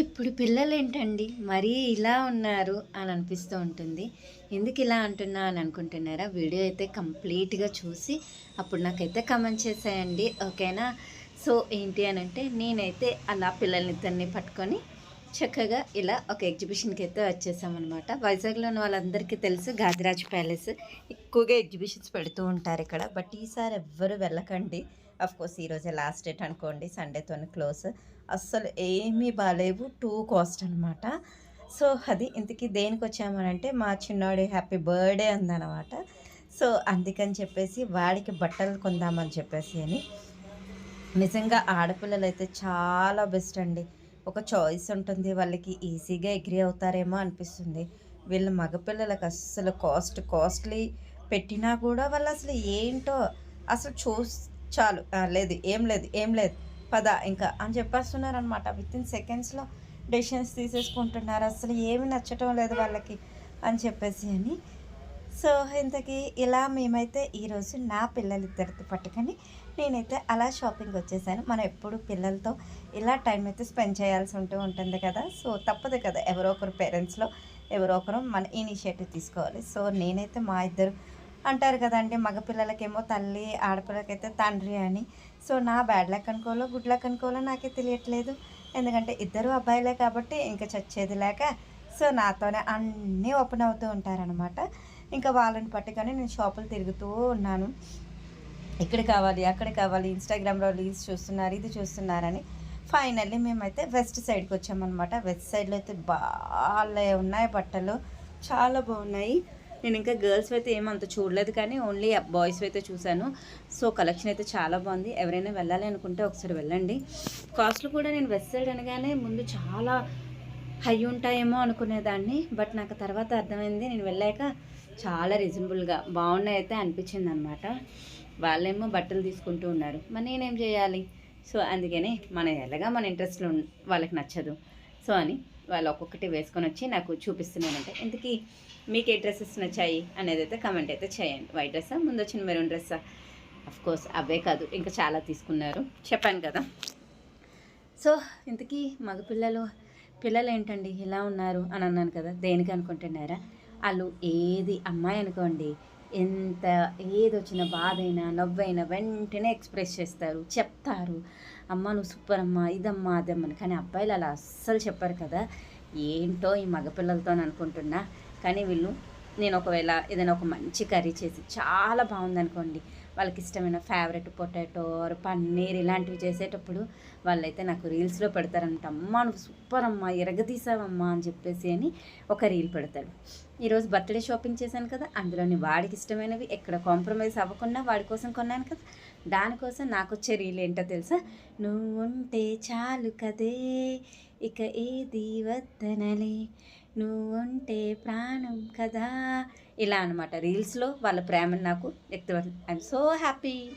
ఇప్పుడు పిల్లలు ఏంటండి మరీ ఇలా ఉన్నారు అని అనిపిస్తూ ఉంటుంది. ఎందుకు ఇలా అంటున్నా అని అనుకుంటున్నారా? వీడియో అయితే కంప్లీట్గా చూసి అప్పుడు నాకైతే కమెంట్ చేసేయండి. ఓకేనా? సో ఏంటి అని అంటే నేనైతే అలా పిల్లల్ని ఇద్దరిని పట్టుకొని చక్కగా ఇలా ఒక ఎగ్జిబిషన్కి అయితే వచ్చేసామన్నమాట. వైజాగ్లో ఉన్న వాళ్ళందరికీ తెలుసు గాదిరాజ్ ప్యాలెస్. ఎక్కువగా ఎగ్జిబిషన్స్ పెడుతూ ఉంటారు ఇక్కడ. బట్ ఈసారి ఎవ్వరు వెళ్ళకండి. అఫ్ కోర్స్ ఈరోజే లాస్ట్ డేట్ అనుకోండి. సండేతో క్లోజ్ అస్సలు ఏమీ బాగాలేవు టూ కాస్ట్ అనమాట సో అది ఇంతకీ దేనికి వచ్చామనంటే మా చిన్నవాడి హ్యాపీ బర్త్డే ఉందన్నమాట సో అందుకని చెప్పేసి వాడికి బట్టలు కొందామని చెప్పేసి అని. నిజంగా ఆడపిల్లలు అయితే చాలా బెస్ట్ అండి. ఒక చాయిస్ ఉంటుంది. వాళ్ళకి ఈజీగా ఎగ్రీ అవుతారేమో అనిపిస్తుంది. వీళ్ళ మగపిల్లలకు అస్సలు కాస్ట్ కాస్ట్లీ పెట్టినా కూడా వాళ్ళు అసలు ఏంటో అసలు చూ చాలు. లేదు ఏం లేదు ఏం లేదు. పద ఇంకా అని చెప్పేస్తున్నారు అనమాట విత్ ఇన్ సెకండ్స్లో డెసిషన్స్ తీసేసుకుంటున్నారు. అసలు ఏమి నచ్చటం లేదు వాళ్ళకి అని చెప్పేసి అని సో ఇంతకీ ఇలా మేమైతే ఈరోజు నా పిల్లలు ఇద్దరితో పట్టుకొని నేనైతే అలా షాపింగ్ వచ్చేసాను. మనం ఎప్పుడు పిల్లలతో ఇలా టైం అయితే స్పెండ్ చేయాల్సి ఉంటూ ఉంటుంది కదా. సో తప్పదు కదా ఎవరో ఒకరు పేరెంట్స్లో ఎవరో ఒకరు మన ఇనిషియేటివ్ తీసుకోవాలి. సో నేనైతే మా ఇద్దరు అంటారు కదండి మగపిల్లలకేమో తల్లి ఆడపిల్లకైతే తండ్రి అని. సో నా బ్యాడ్ లక్ అనుకోవాలో గుడ్ లక్ అనుకోవాలో నాకే తెలియట్లేదు. ఎందుకంటే ఇద్దరు అబ్బాయిలే కాబట్టి ఇంకా చచ్చేది లేక సో నాతోనే అన్నీ ఓపెన్ అవుతూ ఉంటారనమాట ఇంకా వాళ్ళని పట్టుకొని నేను షాపులు తిరుగుతూ ఉన్నాను. ఇక్కడ కావాలి అక్కడ కావాలి ఇన్స్టాగ్రామ్లో రీల్స్ చూస్తున్నారు ఇది చూస్తున్నారని. ఫైనల్లీ మేమైతే వెస్ట్ సైడ్కి వచ్చామన్నమాట. వెస్ట్ సైడ్లో అయితే బాగా ఉన్నాయి బట్టలు. చాలా బాగున్నాయి. నేను ఇంకా గర్ల్స్ అయితే ఏమంత చూడలేదు కానీ ఓన్లీ బాయ్స్ అయితే చూశాను. సో కలెక్షన్ అయితే చాలా బాగుంది. ఎవరైనా వెళ్ళాలి అనుకుంటే ఒకసారి వెళ్ళండి. కాస్ట్లు కూడా నేను వెస్ట్ సైడ్ అనగానే ముందు చాలా హై ఉంటాయేమో అనుకునేదాన్ని. బట్ నాకు తర్వాత అర్థమైంది నేను వెళ్ళాక చాలా రీజనబుల్గా బాగున్నాయి అయితే అనిపించింది అనమాట వాళ్ళేమో బట్టలు తీసుకుంటూ ఉన్నారు. మరి నేనేం చేయాలి? సో అందుకని మన ఎలాగా మన ఇంట్రెస్ట్లో వాళ్ళకి నచ్చదు. సో అని వాళ్ళు ఒక్కొక్కటి వేసుకొని వచ్చి నాకు చూపిస్తున్నానంటే ఇంతకీ మీకు ఏ డ్రెస్సెస్ నచ్చాయి? అనేది అయితే కమెంట్ అయితే చేయండి. వైట్ డ్రెస్సా? ముందు వచ్చిన మెరూన్ డ్రెస్సా? అఫ్ కోర్స్ అవే కాదు. ఇంకా చాలా తీసుకున్నారు. చెప్పాను కదా. సో ఇంతకీ మగపిల్లలు పిల్లలు ఏంటండి ఇలా ఉన్నారు అని అన్నాను కదా దేనికి అనుకుంటున్నారా? వాళ్ళు ఏది అమ్మాయి అనుకోండి ఎంత ఏది వచ్చిన బాధైనా నవ్వైనా వెంటనే ఎక్స్ప్రెస్ చేస్తారు చెప్తారు. అమ్మ నువ్వు సూపర్ అమ్మా ఇదమ్మా అదమ్మని కానీ అబ్బాయిలు అలా అస్సలు చెప్పారు కదా. ఏంటో ఈ మగపిల్లలతో అనుకుంటున్నా. కానీ వీళ్ళు నేను ఒకవేళ ఏదైనా ఒక మంచి కర్రీ చేసి చాలా బాగుందనుకోండి. వాళ్ళకి ఇష్టమైన ఫేవరెట్ పొటాటో ఆర్ పన్నీర్ ఇలాంటివి చేసేటప్పుడు వాళ్ళైతే నాకు రీల్స్లో పెడతారంట అమ్మా నువ్వు సూపర్ అమ్మా ఎరగదీసావమ్మా అని చెప్పేసి అని ఒక రీల్ పెడతాడు. ఈరోజు బర్త్డే షాపింగ్ చేశాను కదా అందులోని వాడికి ఇష్టమైనవి ఎక్కడ కాంప్రమైజ్ అవ్వకుండా వాడి కోసం కొన్నాను కదా. దానికోసం నాకు వచ్చే రీల్ ఏంటో తెలుసా? నువ్వు ఉంటే చాలు కదే ఇక ఏది వద్దనలే నువ్వు ఉంటే ప్రాణం కదా. ఇలా అనమాట రీల్స్లో వాళ్ళ ప్రేమను నాకు వ్యక్తి ఐఎమ్ సో హ్యాపీ